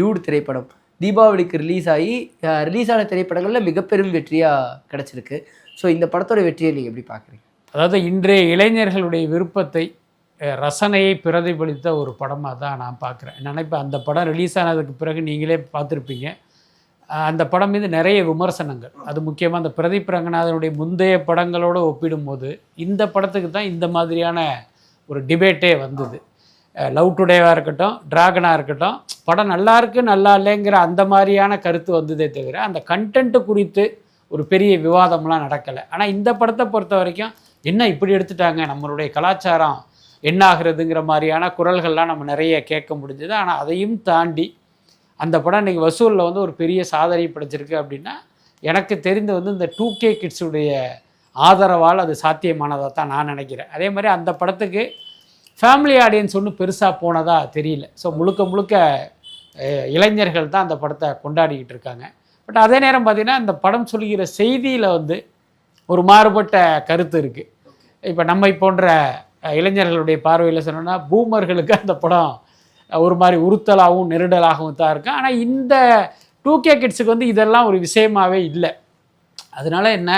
Dude திரைப்படம். தீபாவளிக்கு release ஆகி ரிலீஸ் ஆன திரைப்படங்களில் மிகப்பெரும் வெற்றியாக கிடச்சிருக்கு. ஸோ இந்த படத்தோட வெற்றியை நீங்கள் எப்படி பார்க்குறீங்க? அதாவது இன்றைய இளைஞர்களுடைய விருப்பத்தை ரசனையை பிரதிபலித்த ஒரு படமாக தான் நான் பார்க்குறேன். நினைப்பேன் இப்போ அந்த படம் ரிலீஸ் ஆனதுக்கு பிறகு நீங்களே பார்த்துருப்பீங்க. அந்த படம் மீது நிறைய விமர்சனங்கள். அது முக்கியமாக அந்த பிரதீப் ரங்கநாதனுடைய முந்தைய படங்களோடு ஒப்பிடும்போது இந்த படத்துக்கு தான் இந்த மாதிரியான ஒரு டிபேட்டே வந்தது. லவ் டுடேவாக இருக்கட்டும் டிராகனாக இருக்கட்டும் படம் நல்லா இருக்கு நல்லா இல்லைங்கிற அந்த மாதிரியான கருத்து வந்ததே தவிர அந்த கண்டென்ட்டு குறித்து ஒரு பெரிய விவாதம்லாம் நடக்கலை. ஆனால் இந்த படத்தை பொறுத்த வரைக்கும் என்ன இப்படி எடுத்துட்டாங்க நம்மளுடைய கலாச்சாரம் என்ன ஆகுறதுங்கிற மாதிரியான குரல்கள்லாம் நம்ம நிறைய கேட்க முடிஞ்சது. ஆனால் அதையும் தாண்டி அந்த படம் இன்றைக்கி வசூலில் வந்து ஒரு பெரிய சாதனை படைச்சிருக்கு அப்படின்னா எனக்கு தெரிந்து வந்து இந்த டூ கே கிட்ஸுடைய ஆதரவால் அது சாத்தியமானதாக தான் நான் நினைக்கிறேன். அதே மாதிரி அந்த படத்துக்கு ஃபேமிலி ஆடியன்ஸ் ஒன்றும் பெருசாக போனதா தெரியல. ஸோ முழுக்க முழுக்க இளைஞர்கள் தான் அந்த படத்தை கொண்டாடிக்கிட்டு இருக்காங்க. பட் அதே நேரம் பார்த்திங்கன்னா இந்த படம் சொல்கிற செய்தியில் வந்து ஒரு மாறுபட்ட கருத்து இருக்குது இப்போ நம்மை போன்ற இளைஞர்களுடைய பார்வையில் சொன்னோன்னா பூமர்களுக்கு அந்த படம் ஒரு மாதிரி உறுத்தலாகவும் நெருடலாகவும் தான் இருக்கும் ஆனால் இந்த டூ கே கிட்ஸுக்கு வந்து இதெல்லாம் ஒரு விஷயமாகவே இல்லை. அதனால என்ன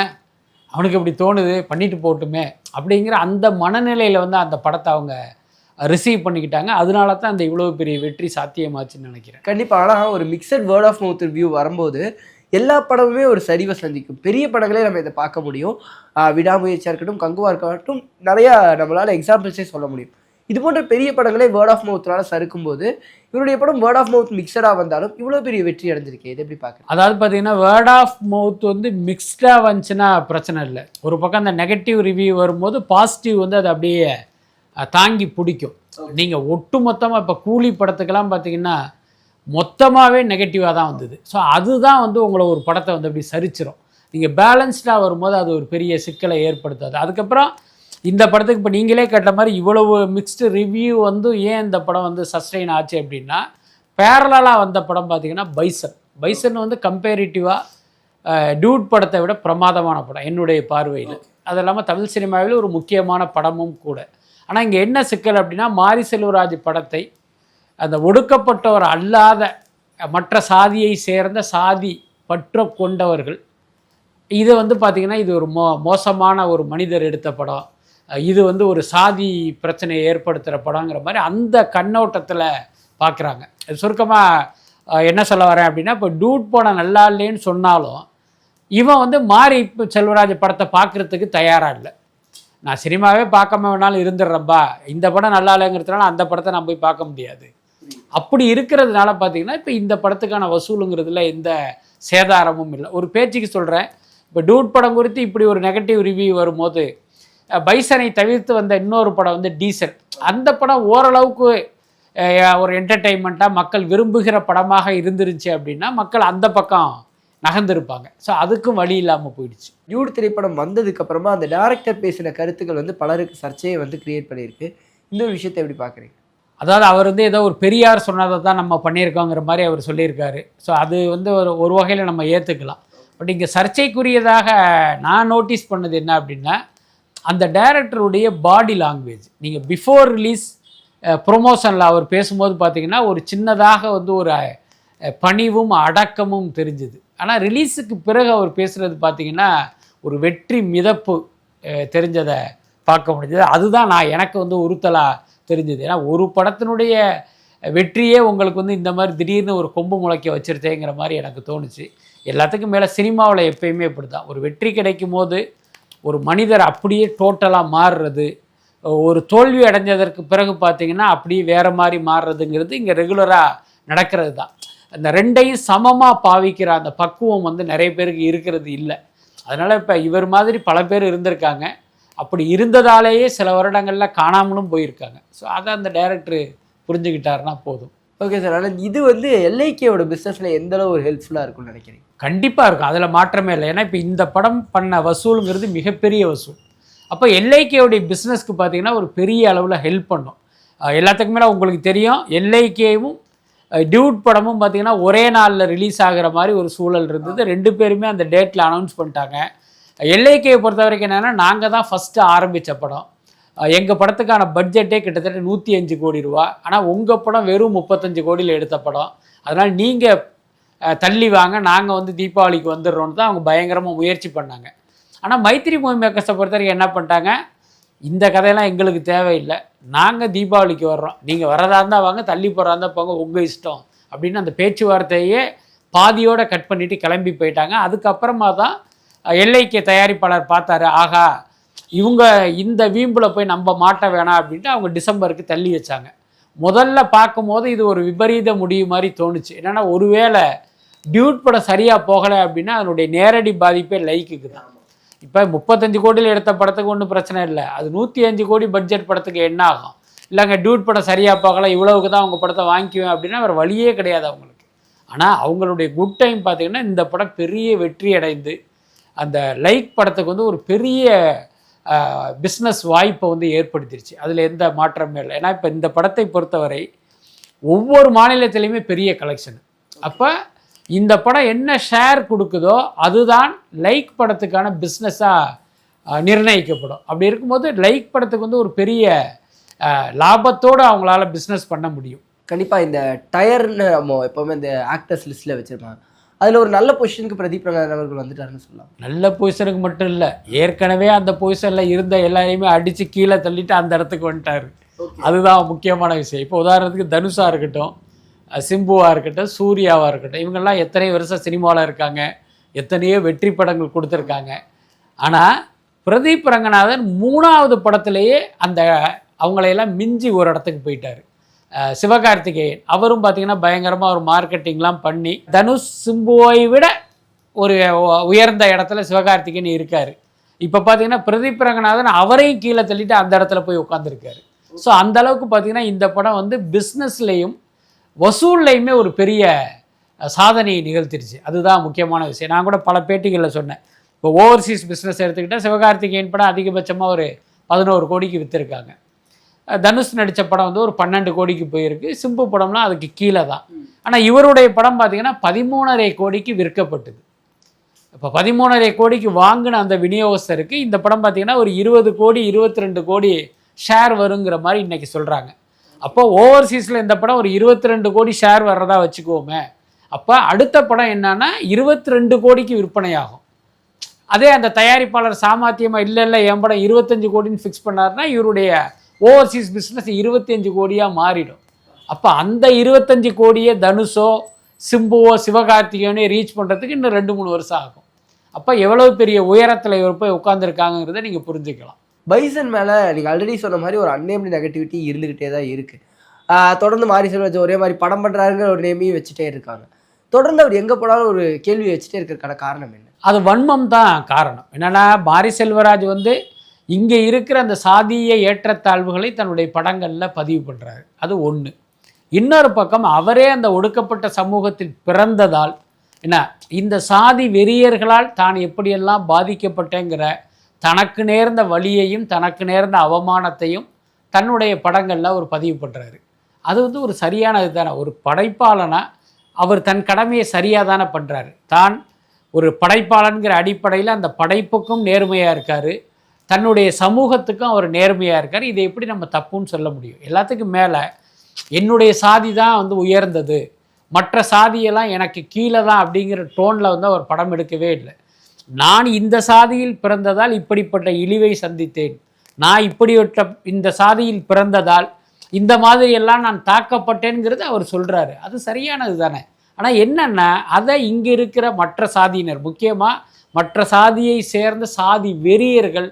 அவனுக்கு இப்படி தோணுது பண்ணிட்டு போகட்டுமே அப்படிங்கிற அந்த மனநிலையில் வந்து அந்த படத்தை அவங்க ரிசீவ் பண்ணிக்கிட்டாங்க. அதனால தான் அந்த இவ்வளோ பெரிய வெற்றி சாத்தியமாச்சுன்னு நினைக்கிறேன். கண்டிப்பாக ஆனால் ஒரு mixed word of mouth review வரும்போது எல்லா படமுமே ஒரு சரிவை சந்திக்கும். பெரிய படங்களே நம்ம இதை பார்க்க முடியும். விடாமுயற்சியாக இருக்கட்டும் கங்குவாக இருக்கட்டும் நிறையா நம்மளால் எக்ஸாம்பிள்ஸே சொல்ல முடியும். இது போன்ற பெரிய படங்களே வேர்ட் ஆஃப் மவுத்னால சறுக்கும்போது இவருடைய படம் வேர்ட் ஆஃப் மவுத் மிக்சடாக வந்தாலும் இவ்வளோ பெரிய வெற்றி அடைஞ்சிருக்கு. இது எப்படி பார்க்குறேன் அதாவது பார்த்தீங்கன்னா வேர்ட் ஆஃப் மவுத் வந்து மிக்ஸ்டாக வந்துச்சுன்னா பிரச்சனை இல்லை. ஒரு பக்கம் அந்த நெகட்டிவ் ரிவ்யூ வரும்போது பாசிட்டிவ் வந்து அது அப்படியே தாங்கி பிடிக்கும். நீங்கள் ஒட்டு மொத்தமாக இப்போ கூலி படத்துக்கெல்லாம் பார்த்தீங்கன்னா மொத்தமாகவே நெகட்டிவாக தான் வந்தது. ஸோ அதுதான் வந்து உங்களை ஒரு படத்தை வந்து அப்படி சரிச்சிரும். நீங்கள் பேலன்ஸ்டாக வரும்போது அது ஒரு பெரிய சிக்கலை ஏற்படுத்தாது. அதுக்கப்புறம் இந்த படத்துக்கு இப்போ நீங்களே கேட்ட மாதிரி இவ்வளவு மிக்ஸ்டு ரிவ்யூ வந்து ஏன் இந்த படம் வந்து சஸ்டெயின் ஆச்சு அப்படின்னா பேரலாக வந்த படம் பார்த்தீங்கன்னா பைசன். பைசன் வந்து கம்பேரிட்டிவாக டியூட் படத்தை விட பிரமாதமான படம் என்னுடைய பார்வையில். அது இல்லாமல் தமிழ் சினிமாவில் ஒரு முக்கியமான படமும் கூட. ஆனால் இங்கே என்ன சிக்கல் அப்படின்னா மாரி செல்வராஜ் படத்தை அந்த ஒடுக்கப்பட்டவர் அல்லாத மற்ற சாதியை சேர்ந்த சாதி பற்ற கொண்டவர்கள் இது வந்து பார்த்திங்கன்னா இது ஒரு மோ மோசமான ஒரு மனிதர் எடுத்த படம். இது வந்து ஒரு சாதி பிரச்சனையை ஏற்படுத்துகிற படங்கிற மாதிரி அந்த கண்ணோட்டத்தில் பார்க்குறாங்க சுருக்கமாக என்ன சொல்ல வரேன் அப்படின்னா இப்போ டூட் படம் நல்லா இல்லைன்னு சொன்னாலும் இவன் வந்து மாறி இப்போ செல்வராஜ் படத்தை பார்க்குறதுக்கு தயாராக இல்லை. நான் சினிமாவே பார்க்காம வேணாலும் இருந்துடுறப்பா இந்த படம் நல்லா இல்லைங்கிறதுனால அந்த படத்தை நான் போய் பார்க்க முடியாது. அப்படி இருக்கிறதுனால பார்த்தீங்கன்னா இப்போ இந்த படத்துக்கான வசூலுங்கிறதுல எந்த சேதாரமும் இல்லை. ஒரு பேச்சுக்கு சொல்கிறேன் இப்போ டூட் படம் குறித்து இப்படி ஒரு நெகட்டிவ் ரிவ்யூ வரும்போது பைசனை தவிர்த்து வந்த இன்னொரு படம் வந்து டீசல். அந்த படம் ஓரளவுக்கு ஒரு என்டர்டெயின்மெண்ட்டாக மக்கள் விரும்புகிற படமாக இருந்துருச்சு அப்படின்னா மக்கள் அந்த பக்கம் நகர்ந்திருப்பாங்க. ஸோ அதுக்கும் வழி இல்லாமல் போயிடுச்சு. டியூட் திரைப்படம் வந்ததுக்கு அப்புறமா அந்த டேரக்டர் பேசின கருத்துக்கள் வந்து பலருக்கு சர்ச்சையை வந்து கிரியேட் பண்ணியிருக்கு. இந்த ஒரு விஷயத்தை எப்படி பார்க்குறீங்க? அதாவது அவர் வந்து ஏதோ ஒரு பெரியார் சொன்னதை தான் நம்ம பண்ணியிருக்கோங்கிற மாதிரி அவர் சொல்லியிருக்காரு. ஸோ அது வந்து ஒரு ஒரு வகையில் நம்ம ஏற்றுக்கலாம் பட் இங்கே சர்ச்சைக்குரியதாக நான் நோட்டீஸ் பண்ணது என்ன அப்படின்னா அந்த டைரக்டருடைய பாடி லாங்குவேஜ். நீங்கள் பிஃபோர் ரிலீஸ் ப்ரொமோஷனில் அவர் பேசும்போது பார்த்தீங்கன்னா ஒரு சின்னதாக வந்து ஒரு பணிவும் அடக்கமும் தெரிஞ்சுது. ஆனால் ரிலீஸுக்கு பிறகு அவர் பேசுகிறது பார்த்தீங்கன்னா ஒரு வெற்றி மிதப்பு தெரிஞ்சதை பார்க்க முடிஞ்சது. அதுதான் நான் எனக்கு வந்து உறுத்தலாக தெரிஞ்சது. ஏன்னா ஒரு படத்தினுடைய வெற்றியே உங்களுக்கு வந்து இந்த மாதிரி திடீர்னு ஒரு கொம்பு முளைக்க வச்சுருச்சேங்கிற மாதிரி எனக்கு தோணுச்சு. எல்லாத்துக்கும் மேலே சினிமாவில் எப்பயுமே இப்படி தான் ஒரு வெற்றி கிடைக்கும் போது ஒரு மனிதர் அப்படியே டோட்டலாக மாறுறது ஒரு தோல்வி அடைஞ்சதற்கு பிறகு பார்த்தீங்கன்னா அப்படியே வேறு மாதிரி மாறுறதுங்கிறது இங்கே ரெகுலராக நடக்கிறது தான். அந்த ரெண்டையும் சமமாக பாவிக்கிற அந்த பக்குவம் வந்து நிறைய பேருக்கு இருக்கிறது இல்லை. அதனால் இப்போ இவர் மாதிரி பல பேர் இருந்திருக்காங்க. அப்படி இருந்ததாலேயே சில வருடங்களில் காணாமலும் போயிருக்காங்க. ஸோ அதை அந்த டைரக்டர் புரிஞ்சுக்கிட்டாருன்னா போதும். ஓகே சார் ஆனால் இது வந்து எல்ஐகேவோட பிஸ்னஸில் எந்த அளவு ஒரு ஹெல்ப்ஃபுல்லாக இருக்கும்னு நினைக்கிறீங்க? கண்டிப்பாக இருக்கும் அதில் மாற்றமே இல்லை. ஏன்னா இப்போ இந்த படம் பண்ண வசூலுங்கிறது மிகப்பெரிய வசூல். அப்போ எல்ஐகேவுடைய பிஸ்னஸ்க்கு பார்த்தீங்கன்னா ஒரு பெரிய அளவில் ஹெல்ப் பண்ணும். எல்லாத்துக்குமே மேலே உங்களுக்கு தெரியும். எல்ஐகேவும் டியூட் படமும் பார்த்தீங்கன்னா ஒரே நாளில் ரிலீஸ் ஆகிற மாதிரி ஒரு சூழல் இருந்தது. ரெண்டு பேருமே அந்த டேட்டில் அனௌன்ஸ் பண்ணிட்டாங்க. எல்ஐகேவை பொறுத்த வரைக்கும் என்னென்னா நாங்கள் தான் ஃபஸ்ட்டு ஆரம்பித்த படம். எங்கள் படத்துக்கான பட்ஜெட்டே கிட்டத்தட்ட நூற்றி அஞ்சு கோடி ரூபா. ஆனால் உங்கள் படம் வெறும் முப்பத்தஞ்சு கோடியில் எடுத்த படம். அதனால் நீங்கள் தள்ளி வாங்க நாங்கள் வந்து தீபாவளிக்கு வந்துடுறோன்னு தான் அவங்க பயங்கரமாக முயற்சி பண்ணாங்க. ஆனால் மைத்திரி மூவி மேக்கர்ஸை பொறுத்த வரைக்கும் என்ன பண்ணிட்டாங்க? இந்த கதையெல்லாம் எங்களுக்கு தேவையில்லை. நாங்கள் தீபாவளிக்கு வர்றோம். நீங்கள் வரதா இருந்தால் வாங்க தள்ளி போகிறதா இருந்தால் போங்க உங்கள் இஷ்டம். அப்படின்னு அந்த பேச்சுவார்த்தையே பாதியோடு கட் பண்ணிவிட்டு கிளம்பி போயிட்டாங்க. அதுக்கப்புறமா தான் எல்ஐகே தயாரிப்பாளர் பார்த்தாரு. ஆகா இவங்க இந்த வீம்பில் போய் நம்ம மாட்ட வேணாம் அப்படின்ட்டு அவங்க டிசம்பருக்கு தள்ளி வச்சாங்க. முதல்ல பார்க்கும்போது இது ஒரு விபரீத முடிவு மாதிரி தோணுச்சு. என்னென்னா ஒருவேளை டியூட் படம் சரியாக போகலை அப்படின்னா அதனுடைய நேரடி பாதிப்பே லைக்குக்கு தான். இப்போ முப்பத்தஞ்சு கோடியில் எடுத்த படத்துக்கு ஒன்றும் பிரச்சனை இல்லை. அது நூற்றி அஞ்சு கோடி பட்ஜெட் படத்துக்கு என்ன ஆகும்? இல்லைங்க டியூட் படம் சரியாக போகலை இவ்வளவுக்கு தான் அவங்க படத்தை வாங்கிக்குவேன் அப்படின்னா வேறு வழியே கிடையாது அவங்களுக்கு. ஆனால் அவங்களுடைய குட் டைம் பார்த்தீங்கன்னா இந்த படம் பெரிய வெற்றி அடைந்து அந்த லைக் படத்துக்கு வந்து ஒரு பெரிய பிஸ்னஸ் வாய்ப்பை வந்து ஏற்படுத்திருச்சு. அதில் எந்த மாற்றமே இல்லை. ஏன்னா இப்போ இந்த படத்தை பொறுத்தவரை ஒவ்வொரு மாநிலத்திலையுமே பெரிய கலெக்ஷன் அப்போ இந்த படம் என்ன ஷேர் கொடுக்குதோ அதுதான் லைக் படத்துக்கான பிஸ்னஸாக நிர்ணயிக்கப்படும். அப்படி இருக்கும்போது லைக் படத்துக்கு வந்து ஒரு பெரிய லாபத்தோடு அவங்களால பிஸ்னஸ் பண்ண முடியும். கண்டிப்பாக இந்த டயர்னு நம்ம எப்போவுமே இந்த ஆக்டர்ஸ் லிஸ்ட்டில் வச்சுருப்பாங்க. அதில் ஒரு நல்ல பொசிஷனுக்கு பிரதீப் ரங்கநாதன் அவர்கள் வந்துட்டாருன்னு சொல்லலாம். நல்ல பொசிஷனுக்கு மட்டும் இல்லை ஏற்கனவே அந்த பொசிஷனில் இருந்த எல்லாரையுமே அடித்து கீழே தள்ளிட்டு அந்த இடத்துக்கு வந்துட்டார். அதுதான் முக்கியமான விஷயம். இப்போ உதாரணத்துக்கு தனுஷாக இருக்கட்டும் சிம்புவாக இருக்கட்டும் சூர்யாவாக இருக்கட்டும் இவங்கெல்லாம் எத்தனை வருஷம் சினிமாவில் இருக்காங்க எத்தனையோ வெற்றி படங்கள் கொடுத்துருக்காங்க. ஆனால் பிரதீப் ரங்கநாதன் மூணாவது படத்திலேயே அந்த அவங்களையெல்லாம் மிஞ்சி ஒரு இடத்துக்கு போயிட்டார். சிவகார்த்திகேயன். அவரும் பார்த்தீங்கன்னா பயங்கரமாக ஒரு மார்க்கெட்டிங்லாம் பண்ணி தனுஷ் சிம்புவை விட ஒரு உயர்ந்த இடத்துல சிவகார்த்திகேயன் இருக்கார். இப்போ பார்த்தீங்கன்னா பிரதீப் ரங்கநாதன் அவரையும் கீழே தள்ளிட்டு அந்த இடத்துல போய் உட்காந்துருக்காரு ஸோ அந்த அளவுக்கு பார்த்தீங்கன்னா இந்த படம் வந்து பிஸ்னஸ்லேயும் வசூல்லையுமே ஒரு பெரிய சாதனையை நிகழ்த்திருச்சு. அதுதான் முக்கியமான விஷயம். நான் கூட பல பேட்டிகளில் சொன்னேன். இப்போ ஓவர்சீஸ் பிஸ்னஸ் எடுத்துக்கிட்டால் சிவகார்த்திகேயன் படம் அதிகபட்சமாக ஒரு பதினோரு கோடிக்கு விற்றுருக்காங்க தனுஷ் நடித்த படம் வந்து ஒரு பன்னெண்டு கோடிக்கு போயிருக்கு. சிம்பு படம்லாம் அதுக்கு கீழே தான் ஆனால் இவருடைய படம் பார்த்தீங்கன்னா பதிமூணரை கோடிக்கு விற்கப்பட்டது. இப்போ பதிமூணரை கோடிக்கு வாங்கின அந்த விநியோகஸ்தருக்கு இந்த படம் பார்த்தீங்கன்னா ஒரு இருபது கோடி இருபத்தி ரெண்டு கோடி ஷேர் வருங்கிற மாதிரி இன்னைக்கு சொல்கிறாங்க அப்போ ஓவர்சீஸில் இந்த படம் ஒரு இருபத்தி ரெண்டு கோடி ஷேர் வர்றதா வச்சுக்கோமே. அப்போ அடுத்த படம் என்னன்னா இருபத்தி ரெண்டு கோடிக்கு விற்பனையாகும். அதே அந்த தயாரிப்பாளர் சாமர்த்தியமாக இல்லை இல்லை என் படம் இருபத்தஞ்சு கோடின்னு ஃபிக்ஸ் பண்ணாருன்னா இவருடைய ஓவர்சீஸ் பிஸ்னஸ் இருபத்தஞ்சு கோடியாக மாறிடும். அப்போ அந்த இருபத்தஞ்சு கோடியே தனுஷோ சிம்புவோ சிவகார்த்திகேயனோ ரீச் பண்ணுறதுக்கு இன்னும் ரெண்டு மூணு வருஷம் ஆகும். அப்போ எவ்வளவு பெரிய உயரத்தில் இவர் போய் உட்காந்துருக்காங்கிறத நீங்கள் புரிஞ்சுக்கலாம். பைசன் மேலே நீங்கள் ஆல்ரெடி சொன்ன மாதிரி ஒரு அன்னேம்டி நெகட்டிவிட்டி இருந்துக்கிட்டே தான் இருக்குது தொடர்ந்து மாரி செல்வராஜ் ஒரே மாதிரி படம் பண்ணுறாருங்கிற ஒரு நேமையும் வச்சுட்டே இருக்காங்க. தொடர்ந்து அவர் எங்கே போனாலும் ஒரு கேள்வி வச்சுட்டே இருக்கிறதுக்கான காரணம் என்ன? அது வன்மம் தான் காரணம். என்னன்னா பாரி செல்வராஜ் வந்து இங்கே இருக்கிற அந்த சாதிய ஏற்றத்தாழ்வுகளை தன்னுடைய படங்களில் பதிவு பண்ணுறாரு அது ஒன்று இன்னொரு பக்கம் அவரே அந்த ஒடுக்கப்பட்ட சமூகத்தில் பிறந்ததால் என்ன இந்த சாதி வெறியர்களால் தான் எப்படியெல்லாம் பாதிக்கப்பட்டேங்கிற தனக்கு நேர்ந்த வழியையும் தனக்கு நேர்ந்த அவமானத்தையும் தன்னுடைய படங்களில் அவர் பதிவு பண்ணுறாரு அது வந்து ஒரு சரியானது தானே. ஒரு படைப்பாளனாக அவர் தன் கடமையை சரியாக தானே பண்ணுறாரு தான் ஒரு படைப்பாளன்கிற அடிப்படையில் அந்த படைப்புக்கும் நேர்மையாக இருக்கார். தன்னுடைய சமூகத்துக்கும் அவர் நேர்மையாக இருக்கார். இதை எப்படி நம்ம தப்புன்னு சொல்ல முடியும்? எல்லாத்துக்கும் மேலே என்னுடைய சாதி தான் வந்து உயர்ந்தது. மற்ற சாதியெல்லாம் எனக்கு கீழே தான் அப்படிங்கிற டோனில் வந்து அவர் படம் எடுக்கவே இல்லை. நான் இந்த சாதியில் பிறந்ததால் இப்படிப்பட்ட இழிவை சந்தித்தேன். நான் இப்படிப்பட்ட இந்த சாதியில் பிறந்ததால் இந்த மாதிரியெல்லாம் நான் தாக்கப்பட்டேங்கிறது அவர் சொல்கிறாரு அது சரியானது தானே. ஆனால் என்னென்னா அதை இங்கே இருக்கிற மற்ற சாதியினர் முக்கியமாக மற்ற சாதியை சேர்ந்த சாதி வெறியர்கள்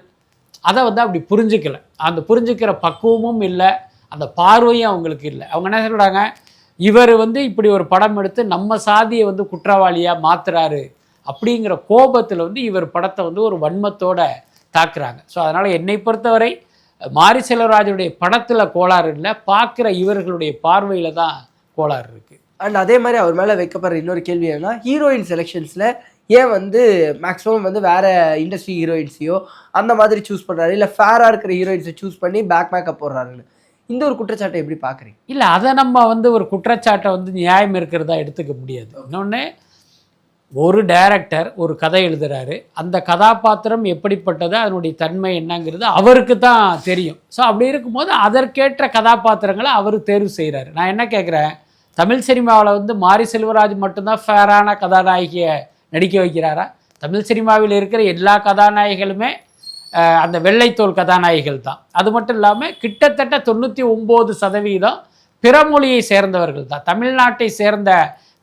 அதை வந்து அப்படி புரிஞ்சுக்கல. அந்த புரிஞ்சுக்கிற பக்குவமும் இல்லை. அந்த பார்வையும் அவங்களுக்கு இல்லை. அவங்க என்ன சொல்கிறாங்க இவர் வந்து இப்படி ஒரு படம் எடுத்து நம்ம சாதியை வந்து குற்றவாளியாக மாற்றுறாரு அப்படிங்கிற கோபத்தில் வந்து இவர் படத்தை வந்து ஒரு வன்மத்தோட தாக்குறாங்க. ஸோ அதனால் என்னை பொறுத்தவரை மாரி செல்வராஜனுடைய படத்தில் கோளாறு இல்லை. பார்க்குற இவர்களுடைய பார்வையில் தான் கோளாறு இருக்குது அண்ட் அதே மாதிரி அவர் மேலே வைக்கப்படுற இன்னொரு கேள்வி என்னன்னா ஹீரோயின் செலெக்ஷன்ஸில் ஏன் வந்து மேக்ஸிமம் வந்து வேறு இண்டஸ்ட்ரி ஹீரோயின்ஸையோ அந்த மாதிரி சூஸ் பண்ணுறாரு இல்லை ஃபேராக இருக்கிற ஹீரோயின்ஸை சூஸ் பண்ணி பேக் மேக்கப் போடுறாருன்னு. இந்த ஒரு குற்றச்சாட்டை எப்படி பார்க்குறீங்க? இல்லை அதை நம்ம வந்து ஒரு குற்றச்சாட்டை வந்து நியாயம் இருக்கிறதா எடுத்துக்க முடியாது. இன்னொன்று ஒரு டைரக்டர் ஒரு கதை எழுதுகிறாரு அந்த கதாபாத்திரம் எப்படிப்பட்டது அதனுடைய தன்மை என்னங்கிறது அவருக்கு தான் தெரியும். ஸோ அப்படி இருக்கும்போது அதற்கேற்ற கதாபாத்திரங்களை அவர் தேர்வு செய்கிறாரு நான் என்ன கேட்குறேன் தமிழ் சினிமாவில் வந்து மாரி செல்வராஜ் மட்டும்தான் ஃபேரான கதாநாயகியை நடிக்க வைக்கிறாரா? தமிழ் சினிமாவில் இருக்கிற எல்லா கதாநாயகிகளுமே அந்த வெள்ளைத்தோல் கதாநாயகிகள் தான் அது மட்டும் இல்லாமல் கிட்டத்தட்ட தொண்ணூற்றி ஒம்பது சதவீதம் பிற மொழியை சேர்ந்தவர்கள் தான் தமிழ்நாட்டை சேர்ந்த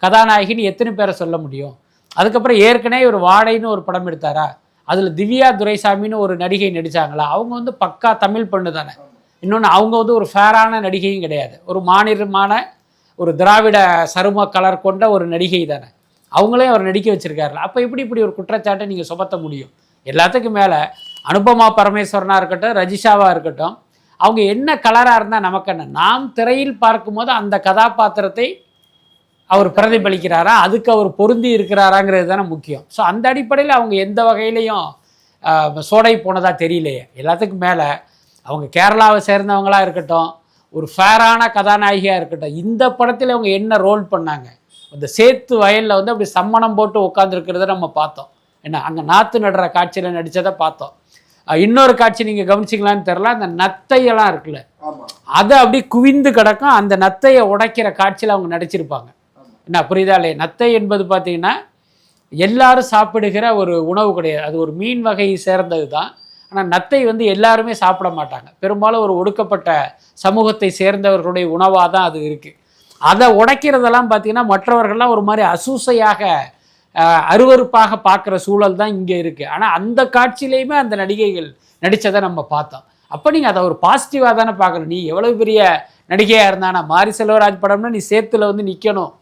கதாநாயகின்னு எத்தனை பேரை சொல்ல முடியும்? அதுக்கப்புறம் ஏற்கனவே ஒரு வாடைன்னு ஒரு படம் எடுத்தாரா? அதில் திவ்யா துரைசாமின்னு ஒரு நடிகை நடித்தாங்களா அவங்க வந்து பக்கா தமிழ் பொண்ணு தானே. இன்னொன்று அவங்க வந்து ஒரு ஃபேரான நடிகையும் கிடையாது. ஒரு மாநிலமான ஒரு திராவிட சரும கலர் கொண்ட ஒரு நடிகை தானே. அவங்களே அவர் நடிக்க வச்சிருக்காருல. அப்போ எப்படி இப்படி ஒரு குற்றச்சாட்டை நீங்கள் சுமத்த முடியும்? எல்லாத்துக்கும் மேலே அனுபமா பரமேஸ்வரனாக இருக்கட்டும் ரஜிஷாவாக இருக்கட்டும் அவங்க என்ன கலராக இருந்தால் நமக்கு என்ன? நாம் திரையில் பார்க்கும்போது அந்த கதாபாத்திரத்தை அவர் பிரதிபலிக்கிறாரா? அதுக்கு அவர் பொருந்தி இருக்கிறாராங்கிறது தானே முக்கியம். ஸோ அந்த அடிப்படையில் அவங்க எந்த வகையிலையும் சோடை போனதாக தெரியலையே. எல்லாத்துக்கும் மேலே அவங்க கேரளாவை சேர்ந்தவங்களாக இருக்கட்டும் ஒரு ஃபேரான கதாநாயகியாக இருக்கட்டும் இந்த படத்தில் அவங்க என்ன ரோல் பண்ணாங்க? அந்த சேத்து வயலில் வந்து அப்படி சம்மணம் போட்டு உட்காந்துருக்கிறத நம்ம பார்த்தோம். என்ன அங்கே நாற்று நடுற காட்சியில் நடித்ததை பார்த்தோம். இன்னொரு காட்சி நீங்கள் கவனிச்சிங்களான்னு தெரில அந்த நத்தையெல்லாம் இருக்குல்ல. அதை அப்படி குவிந்து கிடக்கும் அந்த நத்தையை உடைக்கிற காட்சியில் அவங்க நடிச்சிருப்பாங்க. என்ன புரியுதா இல்லையா? நத்தை என்பது பார்த்தீங்கன்னா எல்லாரும் சாப்பிடுகிற ஒரு உணவு கிடையாது. அது ஒரு மீன் வகையை சேர்ந்தது தான் ஆனால் நத்தை வந்து எல்லாருமே சாப்பிட மாட்டாங்க. பெரும்பாலும் ஒரு ஒடுக்கப்பட்ட சமூகத்தை சேர்ந்தவர்களுடைய உணவாக தான் அது இருக்குது அதை உடைக்கிறதெல்லாம் பார்த்தீங்கன்னா மற்றவர்கள்லாம் ஒரு மாதிரி அசூசையாக அருவறுப்பாக அருவருப்பாக பார்க்குற சூழல் தான் இங்கே இருக்குது ஆனால் அந்த காட்சியிலையுமே அந்த நடிகைகள் நடித்ததை நம்ம பார்த்தோம். அப்போ நீங்கள் அதை ஒரு பாசிட்டிவாக தானே பார்க்கணும். நீ எவ்வளோ பெரிய நடிகையாக இருந்தானா மாரி செல்வராஜ் படம்னா நீ சேத்துல வந்து நிற்கணும்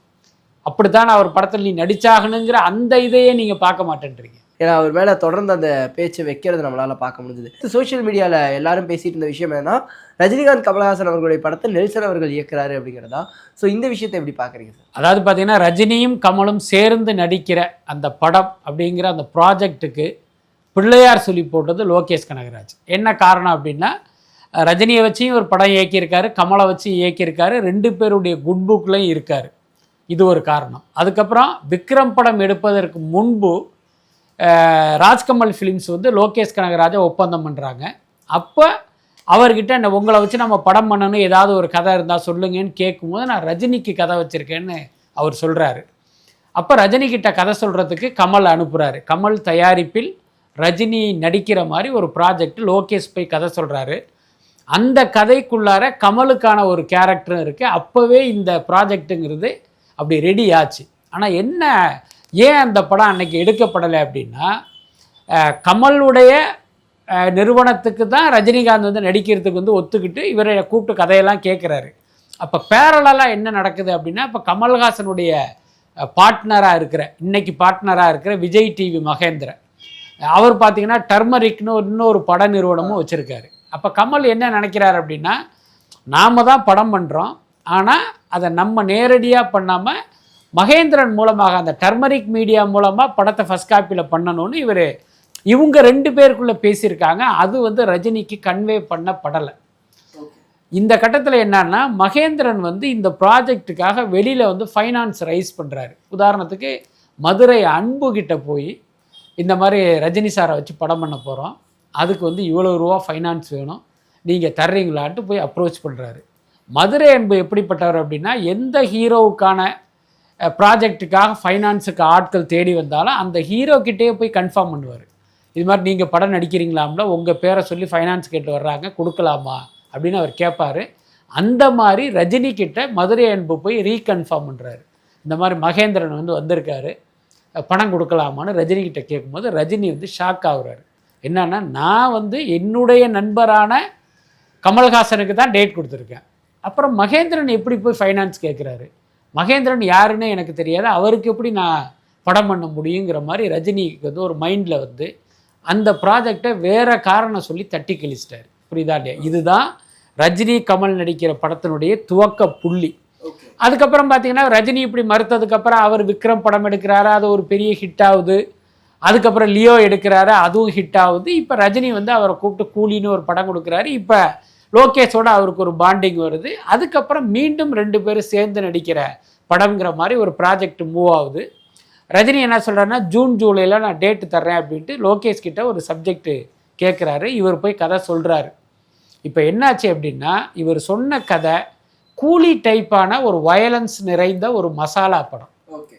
அப்படித்தான் அவர் படத்தில் நீ நடிச்சாகணுங்கிற அந்த இதையே நீங்கள் பார்க்க மாட்டேன்றீங்க. ஏன்னா அவர் மேலே தொடர்ந்து அந்த பேச்சை வைக்கிறது நம்மளால் பார்க்க முடிஞ்சது. சோஷியல் மீடியாவில் எல்லாரும் பேசிட்டு இருந்த விஷயம் என்னன்னா ரஜினிகாந்த் கமலஹாசன் அவர்களுடைய படத்தை நெல்சன் அவர்கள் இயக்குறாரு அப்படிங்கிறதா? ஸோ இந்த விஷயத்தை எப்படி பார்க்குறீங்க சார் அதாவது பார்த்தீங்கன்னா ரஜினியும் கமலும் சேர்ந்து நடிக்கிற அந்த படம் அப்படிங்கிற அந்த ப்ராஜெக்ட்டுக்கு பிள்ளையார் சொல்லி போட்டது லோகேஷ் கனகராஜ். என்ன காரணம் அப்படின்னா ரஜினியை வச்சியும் ஒரு படம் இயக்கியிருக்காரு கமலை வச்சு இயக்கியிருக்காரு ரெண்டு பேருடைய குட் புக்லையும் இருக்கார். இது ஒரு காரணம். அதுக்கப்புறம் விக்ரம் படம் எடுப்பதற்கு முன்பு ராஜ்கமல் ஃபிலிம்ஸ் வந்து லோகேஷ் கனகராஜை ஒப்பந்தம் பண்ணுறாங்க அப்போ அவர்கிட்ட என்ன உங்களை வச்சு நம்ம படம் பண்ணணும் ஏதாவது ஒரு கதை இருந்தால் சொல்லுங்கன்னு கேட்கும்போது நான் ரஜினிக்கு கதை வச்சுருக்கேன்னு அவர் சொல்கிறாரு அப்போ ரஜினி கிட்ட கதை சொல்கிறதுக்கு கமல் அனுப்புகிறாரு கமல் தயாரிப்பில் ரஜினி நடிக்கிற மாதிரி ஒரு ப்ராஜெக்ட் லோகேஷ் போய் கதை சொல்கிறாரு அந்த கதைக்குள்ளார கமலுக்கான ஒரு கேரக்டரும் இருக்குது அப்போவே இந்த ப்ராஜெக்ட்டுங்கிறது அப்படி ரெடி ஆச்சு. ஆனால் என்ன ஏன் அந்த படம் அன்னைக்கு எடுக்கப்படலை அப்படின்னா கமலுடைய நிறுவனத்துக்கு தான் ரஜினிகாந்த் வந்து நடிக்கிறதுக்கு வந்து ஒத்துக்கிட்டு இவரை கூப்பிட்டு கதையெல்லாம் கேட்குறாரு அப்போ பேரலாக என்ன நடக்குது அப்படின்னா இப்போ கமல்ஹாசனுடைய பார்ட்னராக இருக்கிற இன்னைக்கு பார்ட்னராக இருக்கிற விஜய் டிவி மகேந்திரன். அவர் பார்த்தீங்கன்னா டர்மரிக்னு இன்னொரு பட நிறுவனமும் வச்சுருக்காரு. அப்போ கமல் என்ன நினைக்கிறார் அப்படின்னா நாம தான் படம் பண்ணுறோம் ஆனால் அதை நம்ம நேரடியாக பண்ணாமல் மகேந்திரன் மூலமாக அந்த டர்மரிக் மீடியா மூலமாக படத்தை ஃபஸ்ட் காப்பியில் பண்ணணும்னு இவர் இவங்க ரெண்டு பேருக்குள்ளே பேசியிருக்காங்க. அது வந்து ரஜினிக்கு கன்வே பண்ணப்படலை இந்த கட்டத்தில் என்னன்னா மகேந்திரன் வந்து இந்த ப்ராஜெக்ட்டுக்காக வெளியில் வந்து ஃபைனான்ஸ் ரைஸ் பண்ணுறாரு உதாரணத்துக்கு மதுரை அன்பு கிட்ட போய் இந்த மாதிரி ரஜினி சாரை வச்சு படம் பண்ண போகிறோம் அதுக்கு வந்து இவ்வளோ ரூபா ஃபைனான்ஸ் வேணும். நீங்கள் தர்றீங்களான்ட்டு போய் அப்ரோச் பண்ணுறாரு மதுரை அன்பு எப்படிப்பட்டவர் அப்படின்னா எந்த ஹீரோவுக்கான ப்ராஜெக்ட்டுக்காக ஃபைனான்ஸுக்கு ஆட்கள் தேடி வந்தாலும் அந்த ஹீரோக்கிட்டே போய் கன்ஃபார்ம் பண்ணுவார். இது மாதிரி நீங்கள் படம் நடிக்கிறீங்களாம்ல உங்கள் பேரை சொல்லி ஃபைனான்ஸ் கேட்டு வர்றாங்க கொடுக்கலாமா அப்படின்னு அவர் கேட்பாரு அந்த மாதிரி ரஜினி கிட்ட மதுரை அன்பு போய் ரீகன்ஃபார்ம் பண்ணுறாரு இந்த மாதிரி மகேந்திரன் வந்து வந்திருக்காரு. பணம் கொடுக்கலாமான்னு ரஜினி கிட்ட கேட்கும்போது ரஜினி வந்து ஷாக் ஆகுறாரு. என்னன்னா நான் வந்து என்னுடைய நண்பரான கமல்ஹாசனுக்கு தான் டேட் கொடுத்துருக்கேன். அப்புறம் மகேந்திரன் எப்படி போய் ஃபைனான்ஸ் கேட்குறாரு மகேந்திரன் யாருன்னு எனக்கு தெரியாது. அவருக்கு எப்படி நான் படம் பண்ண முடியுங்கிற மாதிரி ரஜினிக்கு வந்து ஒரு மைண்டில் வந்து அந்த ப்ராஜெக்டை வேற காரணம் சொல்லி தட்டி கழிச்சிட்டாரு. புரியுதா இல்லையா? இதுதான் ரஜினி கமல் நடிக்கிற படத்தினுடைய துவக்க புள்ளி. அதுக்கப்புறம் பார்த்தீங்கன்னா ரஜினி இப்படி மறுத்ததுக்கப்புறம் அவர் விக்ரம் படம் எடுக்கிறாரு? அது ஒரு பெரிய ஹிட் ஆகுது. அதுக்கப்புறம் லியோ எடுக்கிறாரு? அதுவும் ஹிட் ஆகுது. இப்போ ரஜினி வந்து அவரை கூப்பிட்டு கூலின்னு ஒரு படம் கொடுக்குறாரு. இப்போ லோகேஷோட அவருக்கு ஒரு பாண்டிங் வருது. அதுக்கப்புறம் மீண்டும் ரெண்டு பேரும் சேர்ந்து நடிக்கிற படம்ங்கிற மாதிரி ஒரு ப்ராஜெக்ட் மூவ் ஆகுது. ரஜினி என்ன சொல்கிறாருன்னா ஜூன் ஜூலையில் நான் டேட்டு தர்றேன் அப்படின்ட்டு லோகேஷ் கிட்ட ஒரு சப்ஜெக்ட் கேட்குறாரு இவர் போய் கதை சொல்கிறாரு இப்போ என்னாச்சு அப்படின்னா இவர் சொன்ன கதை கூலி டைப்பான ஒரு வயலன்ஸ் நிறைந்த ஒரு மசாலா படம். ஓகே.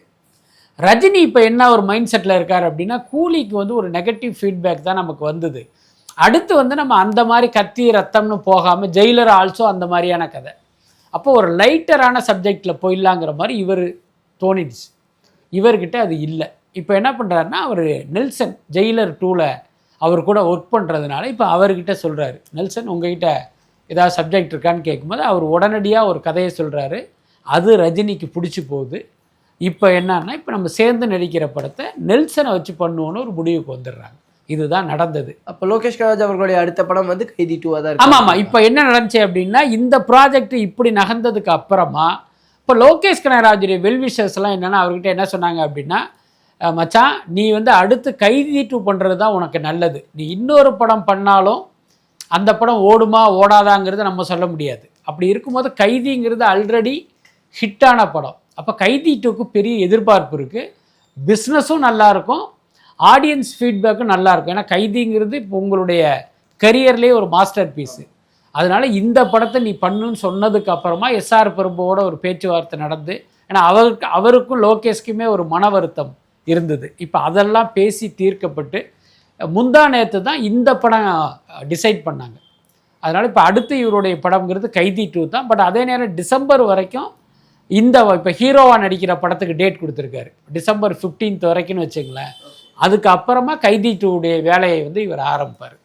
ரஜினி இப்போ என்ன ஒரு மைண்ட் செட்டில் இருக்கார் அப்படின்னா கூலிக்கு வந்து ஒரு நெகட்டிவ் ஃபீட்பேக் தான் நமக்கு வந்தது. அடுத்து வந்து நம்ம அந்த மாதிரி கத்தி ரத்தம்னு போகாமல் ஜெயிலர் ஆல்சோ அந்த மாதிரியான கதை. அப்போ ஒரு லைட்டரான சப்ஜெக்டில் போயிடலாங்கிற மாதிரி இவர் தோணிடுச்சு. இவர்கிட்ட அது இல்லை. இப்போ என்ன பண்ணுறாருன்னா அவர் நெல்சன் ஜெயிலர் டூவில் அவர் கூட ஒர்க் பண்ணுறதுனால இப்போ அவர்கிட்ட சொல்கிறாரு நெல்சன் உங்ககிட்ட ஏதாவது சப்ஜெக்ட் இருக்கான்னு கேட்கும்போது அவர் உடனடியாக ஒரு கதையை சொல்கிறாரு அது ரஜினிக்கு பிடிச்சி போகுது. இப்போ என்னன்னா இப்போ நம்ம சேர்ந்து நடிக்கிற படத்தை நெல்சனை வச்சு பண்ணுவோன்னு ஒரு முடிவுக்கு வந்துடுறாங்க. இதுதான் நடந்தது. அப்போ லோகேஷ் கனகராஜ் அவர்களுடைய அடுத்த படம் வந்து கைதி டூவாக தான் ஆமாம் ஆமாம் இப்போ என்ன நடந்துச்சு அப்படின்னா இந்த ப்ராஜெக்ட் இப்படி நகர்ந்ததுக்கு அப்புறமா இப்போ லோகேஷ் கனகராஜுடைய வெல்விஷர்ஸ்லாம் என்னென்னா அவர்கிட்ட என்ன சொன்னாங்க அப்படின்னா மச்சான் நீ வந்து அடுத்து கைதி டூ பண்ணுறது தான் உனக்கு நல்லது. நீ இன்னொரு படம் பண்ணாலும் அந்த படம் ஓடுமா ஓடாதாங்கிறத நம்ம சொல்ல முடியாது. அப்படி இருக்கும்போது கைதிங்கிறது ஆல்ரெடி ஹிட்டான படம். அப்போ கைதி டூக்கு பெரிய எதிர்பார்ப்பு இருக்குது பிஸ்னஸும் நல்லாயிருக்கும் ஆடியன்ஸ் ஃபீட்பேக்கும் நல்லாயிருக்கும் ஏன்னா கைதிங்கிறது இப்போ உங்களுடைய கரியர்லேயே ஒரு மாஸ்டர் பீஸு அதனால் இந்த படத்தை நீ பண்ணுன்னு சொன்னதுக்கு அப்புறமா எஸ்ஆர் பிரபுவோட ஒரு பேச்சுவார்த்தை நடந்து ஏன்னா அவருக்கு அவருக்கும் லோகேஷ்க்குமே ஒரு மன வருத்தம் இருந்தது. இப்போ அதெல்லாம் பேசி தீர்க்கப்பட்டு முந்தா நேற்று தான் இந்த படம் டிசைட் பண்ணாங்க. அதனால் இப்போ அடுத்து இவருடைய படம்ங்கிறது கைதி டூ தான். பட் அதே நேரம் டிசம்பர் வரைக்கும் இந்த இப்போ ஹீரோவாக நடிக்கிற படத்துக்கு டேட் கொடுத்துருக்காரு. டிசம்பர் 15th வரைக்கும்னு வச்சுங்களேன் அதுக்கப்புறமா கைதி டூடைய வேலையை வந்து இவர் ஆரம்பிப்பார்.